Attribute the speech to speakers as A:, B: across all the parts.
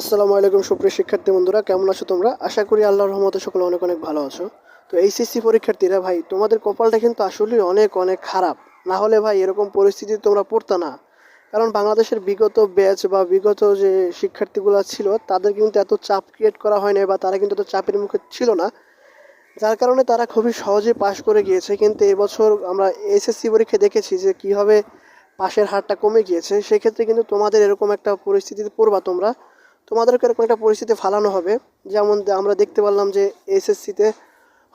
A: আসসালামু আলাইকুম সুপ্রিয় শিক্ষার্থী বন্ধুরা, কেমন আছো তোমরা? আশা করি আল্লাহর রহমতে সকলে অনেক অনেক ভালো আছো। তো এইচএসসি পরীক্ষার্থীরা, ভাই, তোমাদের কপালটা কিন্তু আসলে অনেক অনেক খারাপ। না হলে, ভাই, এরকম পরিস্থিতি তোমরা পড়তে না। কারণ বাংলাদেশের বিগত ব্যাচ বা বিগত যে শিক্ষার্থীগুলো ছিল, তাদের কিন্তু এত চাপ ক্রিয়েট করা হয়নি বা তারা কিন্তু এত চাপের মুখে ছিল না। যার কারণে তারা খুবই সহজে পাশ করে গিয়েছে। কিন্তু এবছর আমরা এসএসসি পরীক্ষা দেখেছি যে কীভাবে পাশের হারটা কমে গিয়েছে। সেক্ষেত্রে কিন্তু তোমাদের এরকম একটা পরিস্থিতিতে পড়বা তোমরা। তোমাদেরকে এরকম একটা পরিস্থিতি ফালানো হবে। যেমন আমরা দেখতে পারলাম যে এসএসসিতে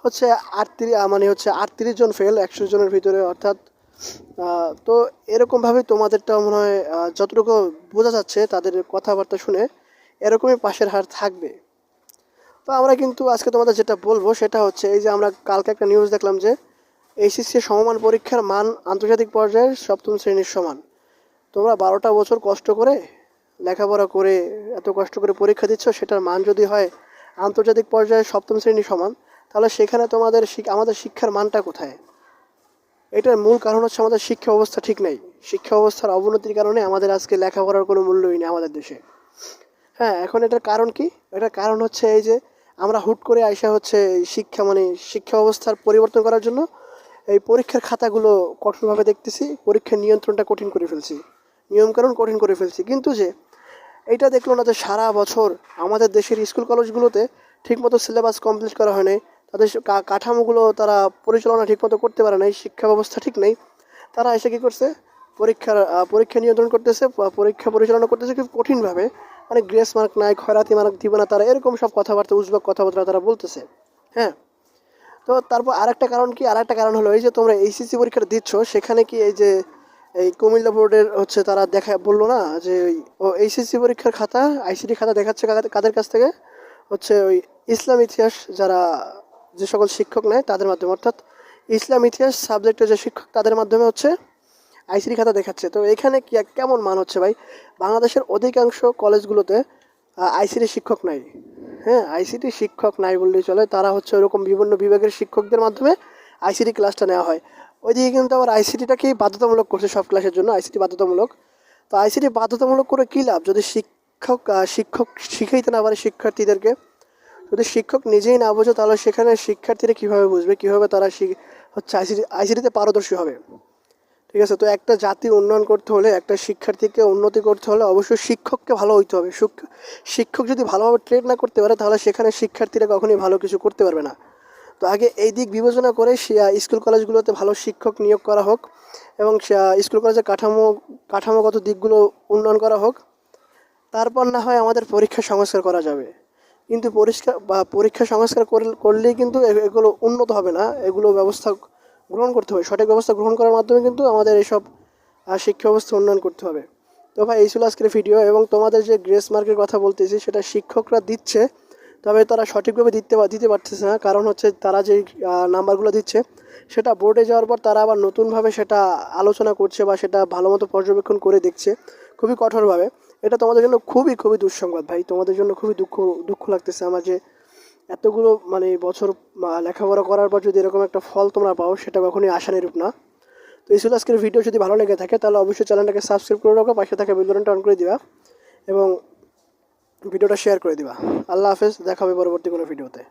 A: হচ্ছে আটত্রিশ মানে হচ্ছে আটত্রিশ জন ফেল একশো জনের ভিতরে, অর্থাৎ তো এরকমভাবে তোমাদেরটা মনে হয় যতটুকু বোঝা যাচ্ছে তাদের কথাবার্তা শুনে, এরকমই পাশের হার থাকবে। তো আমরা কিন্তু আজকে তোমাদের যেটা বলব সেটা হচ্ছে, এই যে আমরা কালকে একটা নিউজ দেখলাম যে এইচএসসি সমমান পরীক্ষার মান আন্তর্জাতিক পর্যায়ে সপ্তম শ্রেণির সমান। তোমরা বারোটা বছর কষ্ট করে লেখাপড়া করে এত কষ্ট করে পরীক্ষা দিচ্ছ, সেটার মান যদি হয় আন্তর্জাতিক পর্যায়ে সপ্তম শ্রেণি সমান, তাহলে সেখানে তোমাদের আমাদের শিক্ষার মানটা কোথায়? এটার মূল কারণ হচ্ছে আমাদের শিক্ষা অবস্থা ঠিক নেই। শিক্ষা অবস্থার অবনতির কারণে আমাদের আজকে লেখাপড়ার কোনো মূল্যই নেই আমাদের দেশে। হ্যাঁ এখন এটার কারণ কি? এটার কারণ হচ্ছে এই যে আমরা হুট করে আইসা হচ্ছে শিক্ষা মানে শিক্ষা অবস্থার পরিবর্তন করার জন্য এই পরীক্ষার খাতাগুলো কঠোরভাবে দেখতেছি, পরীক্ষার নিয়ন্ত্রণটা কঠিন করে ফেলছি। নিয়মকানুন কঠিন করে ফেলছি। কিন্তু যে এইটা দেখল না যে সারা বছর আমাদের দেশের স্কুল কলেজগুলোতে ঠিকমতো সিলেবাস কমপ্লিট করা হয় নাই, তাদের কাঠামোগুলো তারা পরিচালনা ঠিকমতো করতে পারে নাই, শিক্ষা ব্যবস্থা ঠিক নেই। তারা এসে কী করছে? পরীক্ষার পরীক্ষা নিয়ন্ত্রণ করতেছে পরীক্ষা পরিচালনা করতেছে খুব কঠিনভাবে। মানে গ্রেস মার্ক নাই, খয়রাতি মার্ক দিবে না তারা, এরকম সব কথাবার্তা উজবাক কথাবার্তা তারা বলতেছে। হ্যাঁ? তো তারপর আরেকটা কারণ কি? আরেকটা কারণ হলো, এই যে তোমরা এইচএসসি পরীক্ষাটা দিচ্ছ, সেখানে কি এই যে এই কুমিল্লা বোর্ডের হচ্ছে তারা দেখা, বলল না যে ওই ও এইচএসসি পরীক্ষার খাতা আইসিটি খাতা দেখাচ্ছে কাদের- কাছ থেকে? হচ্ছে ওই ইসলাম ইতিহাস যারা যে সকল শিক্ষক নেয় তাদের মাধ্যমে, অর্থাৎ ইসলাম ইতিহাস সাবজেক্টের যে শিক্ষক তাদের মাধ্যমে হচ্ছে আইসিটি খাতা দেখাচ্ছে। তো এখানে কি কেমন মান হচ্ছে ভাই? বাংলাদেশের অধিকাংশ কলেজগুলোতে আইসিটি শিক্ষক নাই। হ্যাঁ আইসিটি শিক্ষক নাই বললেই চলে। তারা হচ্ছে ওরকম বিভিন্ন বিভাগের শিক্ষকদের মাধ্যমে আইসিটি ক্লাসটা নেওয়া হয়। ওইদিকে কিন্তু আবার আইসিটিটাকেই বাধ্যতামূলক করছে সব ক্লাসের জন্য আইসিটি বাধ্যতামূলক। তো আইসিটি বাধ্যতামূলক করে কী লাভ? যদি শিক্ষক শিক্ষক শিখাইতে না পারে শিক্ষার্থীদেরকে, যদি শিক্ষক নিজেই না বোঝে, তাহলে সেখানে শিক্ষার্থীরা কীভাবে বুঝবে? কীভাবে তারা হচ্ছে আইসিটি আইসিটিতে পারদর্শী হবে? ঠিক আছে? তো একটা জাতি উন্নয়ন করতে হলে, একটা শিক্ষার্থীকে উন্নতি করতে হলে অবশ্যই শিক্ষককে ভালো হইতে হবে। শিক্ষক যদি ভালোভাবে ট্রেন না করতে পারে, তাহলে সেখানে শিক্ষার্থীরা কখনোই ভালো কিছু করতে পারবে না। তো আগে এই দিক বিবেচনা করে স্কুল কলেজগুলোতে ভালো শিক্ষক নিয়োগ করা হোক এবং স্কুল কলেজের কাঠামো, কাঠামোগত দিকগুলো উন্নয়ন করা হোক। তারপর না হয় আমাদের পরীক্ষা সংস্কার করা যাবে। কিন্তু পরিষ্কার বা পরীক্ষা সংস্কার করলে- করলেই কিন্তু এগুলো উন্নত হবে না। এগুলো ব্যবস্থা গ্রহণ করতে হবে। সঠিক ব্যবস্থা গ্রহণ করার মাধ্যমে কিন্তু আমাদের এইসব শিক্ষা ব্যবস্থা উন্নয়ন করতে হবে। তো ভাই, এই ছিল আজকের ভিডিও এবং তোমাদের যে গ্রেস মার্কের কথা বলতেছি, সেটা শিক্ষকরা দিচ্ছে। তবে তারা সঠিকভাবে দিতে দিতে পারতেছে না। কারণ হচ্ছে তারা যে নাম্বারগুলো দিচ্ছে, সেটা বোর্ডে যাওয়ার পর তারা আবার নতুনভাবে সেটা আলোচনা করছে বা সেটা ভালো মতো পর্যবেক্ষণ করে দেখছে খুবই কঠোরভাবে। এটা তোমাদের জন্য খুবই খুবই দুঃসংবাদ ভাই। তোমাদের জন্য খুবই দুঃখ দুঃখ লাগতেছে আমার যে এতগুলো মানে বছর লেখাপড়া করার পর যদি এরকম একটা ফল তোমরা পাও, সেটা কখনোই আশানুরূপ না। তো এই ছিল আজকের ভিডিও যদি ভালো লেগে থাকে, তাহলে অবশ্যই চ্যানেলটাকে সাবস্ক্রাইব করে রাখো, পাশে থাকা বেলবটনটা অন করে দিবা। এবং ভিডিওটা শেয়ার করে দিবা। আল্লাহ হাফেজ দেখাবে পরবর্তী কোনো ভিডিওতে।